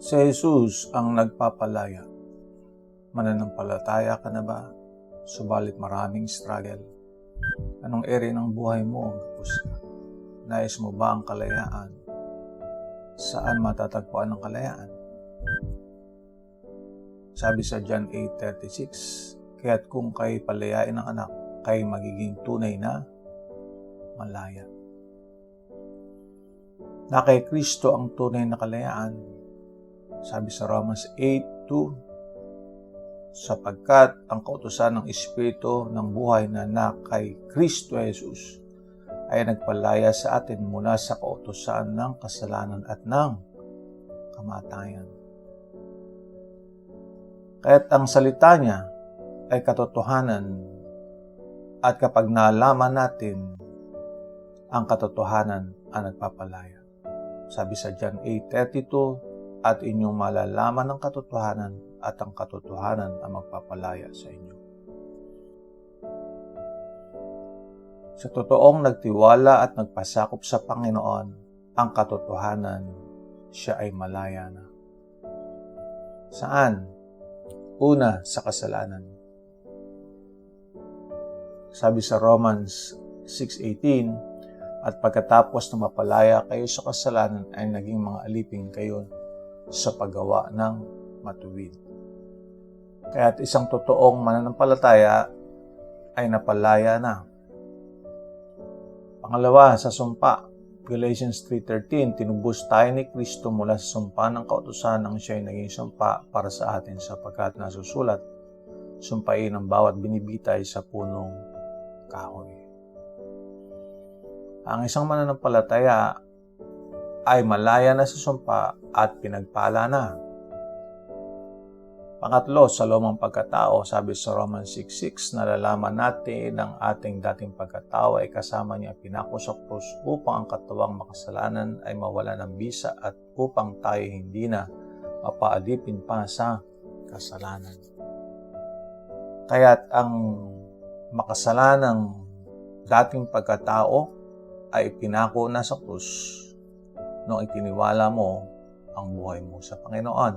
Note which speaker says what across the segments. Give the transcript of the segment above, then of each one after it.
Speaker 1: Si Jesus ang nagpapalaya. Mananampalataya ka na ba? Subalit maraming struggle. Anong area ng buhay mo ang kapos ka? Nais mo ba ang kalayaan? Saan matatagpuan ang kalayaan? Sabi sa John 8.36, Kaya't kung kay palayain ng anak, kay magiging tunay na malaya. Na kay Kristo ang tunay na kalayaan. Sabi sa Romans 8.2, sapagkat ang kautusan ng Espiritu ng buhay na na kay Kristo Jesus ay nagpalaya sa atin mula sa kautusan ng kasalanan at ng kamatayan. Kaya't ang salita niya ay katotohanan at kapag nalaman natin ang katotohanan ang nagpapalaya. Sabi sa John 8.32, at inyong malalaman ang katotohanan at ang katotohanan ang magpapalaya sa inyo. Sa totoong nagtiwala at nagpasakop sa Panginoon, ang katotohanan, siya ay malaya na. Saan? Una, sa kasalanan. Sabi sa Romans 6.18, At pagkatapos na mapalaya kayo sa kasalanan ay naging mga alipin kayo sa paggawa ng matuwid. Kaya't isang totoong mananampalataya ay napalaya na. Pangalawa, sa sumpa. Galatians 3.13, tinubos tayo ni Kristo mula sa sumpa ng kautusan nang siya ay naging sumpa para sa atin sapagkat nasusulat, sumpain ang bawat binibitay sa punong kahoy. Ang isang mananampalataya ay malaya na sa sumpa at pinagpala na. Pangatlo, sa lumang pagkatao, sabi sa Romans 6.6, nalalaman natin ng ating dating pagkatao ay kasama niya pinako sa krus upang ang katuwang makasalanan ay mawala ng bisa at upang tayo hindi na mapaadipin pa sa kasalanan. Kaya't ang makasalanang dating pagkatao ay pinako na sa krus nung itiniwala mo ang buhay mo sa Panginoon.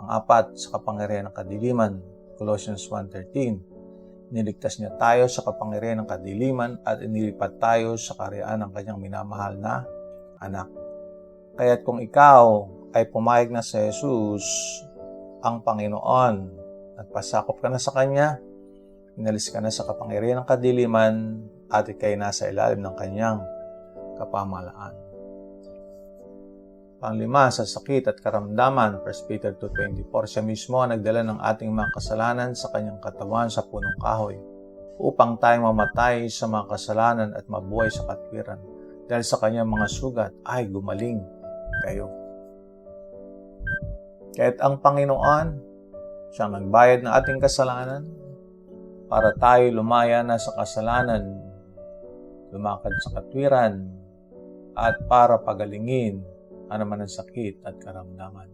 Speaker 1: Pang-apat, sa kapangyarihan ng kadiliman, Colossians 1.13, niligtas niya tayo sa kapangyarihan ng kadiliman at inilipat tayo sa karyaan ng kanyang minamahal na anak. Kaya't kung ikaw ay pumayag na sa Jesus, ang Panginoon, nagpasakop ka na sa Kanya, inalis ka na sa kapangyarihan ng kadiliman, at ikay nasa ilalim ng Kanyang kapamalaan. Panglima, sa sakit at karamdaman, 1 Peter 2.24, siya mismo ang nagdala ng ating mga kasalanan sa kanyang katawan sa punong kahoy, upang tayo mamatay sa mga kasalanan at mabuhay sa katwiran. Dahil sa kanyang mga sugat, ay gumaling kayo. Kahit ang Panginoon, siyang nagbayad ng ating kasalanan, para tayo lumaya na sa kasalanan, lumakad sa katwiran, at para pagalingin anuman ang sakit at karamdaman.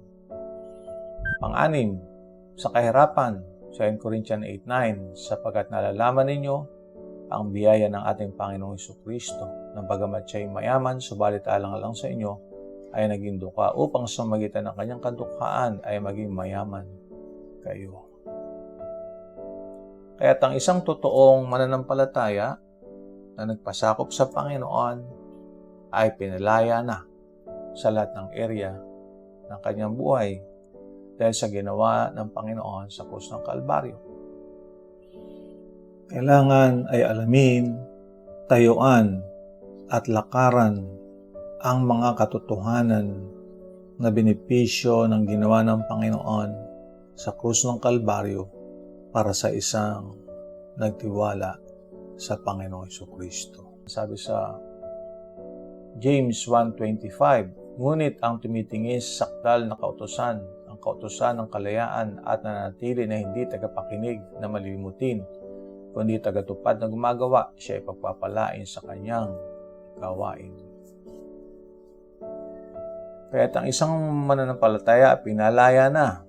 Speaker 1: Pang-anim, sa kahirapan, sa 2 Corinthians 8.9, sapagkat nalalaman ninyo ang biyaya ng ating Panginoong Iso Kristo, na bagamat siya'y mayaman, subalit alang-alang sa inyo, ay naging duka upang sa magitan ng kanyang kadukhaan ay maging mayaman kayo. Kaya ang isang totoong mananampalataya na nagpasakop sa Panginoon ay pinalaya na sa lahat ng area ng kanyang buhay dahil sa ginawa ng Panginoon sa krus ng Kalbaryo. Kailangan ay alamin, tayuan, at lakaran ang mga katotohanan na benepisyo ng ginawa ng Panginoon sa krus ng Kalbaryo para sa isang nagtiwala sa Panginoong Kristo. Sabi sa James 1.25, Ngunit ang tumitingis sa sakdal na kautosan, ang kautosan ng kalayaan at nanatili na hindi tagapakinig na malilimutin, kundi tagatupad na gumagawa, siya ay pagpapalain sa kanyang gawain. Kaya't ang isang mananampalataya pinalaya na.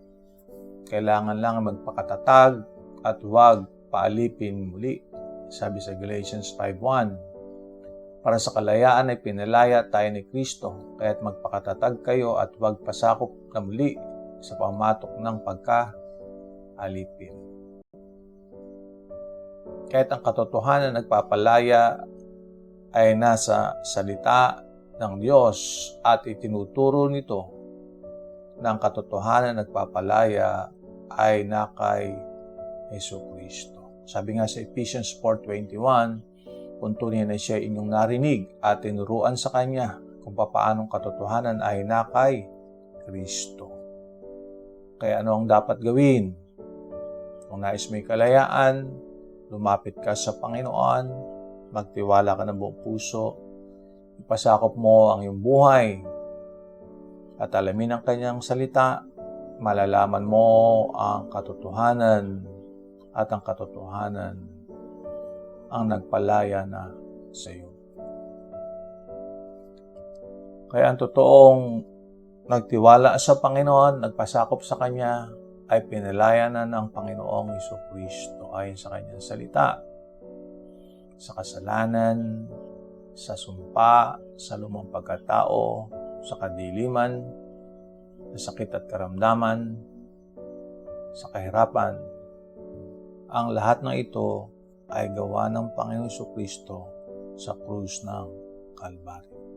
Speaker 1: Kailangan lang magpakatatag at huwag paalipin muli. Sabi sa Galatians 5.1, Para sa kalayaan ay pinalaya tayo ni Kristo, kaya't magpakatatag kayo at huwag pasakop na muli sa pamatok ng pagka-alipin. Kahit ang katotohanan nagpapalaya ay nasa salita ng Diyos at itinuturo nito na ang katotohanan nagpapalaya ay nakay Yesu Kristo. Sabi nga sa Ephesians 4.21, kung tunay na siya inyong narinig at tinuruan sa Kanya kung paanong katotohanan ay nakay Kristo. Kaya ano ang dapat gawin? Kung nais may kalayaan, lumapit ka sa Panginoon, magtiwala ka ng buong puso, ipasakop mo ang iyong buhay, at alamin ang kanyang salita, malalaman mo ang katotohanan at ang katotohanan ang nagpalaya na sa iyo. Kaya ang totoong nagtiwala sa Panginoon, nagpasakop sa Kanya, ay pinalaya na ng Panginoong Iso Kristo ayon sa Kanyang salita. Sa kasalanan, sa sumpa, sa lumang pagkatao, sa kadiliman, sa sakit at karamdaman, sa kahirapan. Ang lahat ng ito ay gawa ng Panginoong Kristo sa krus ng Kalbaryo.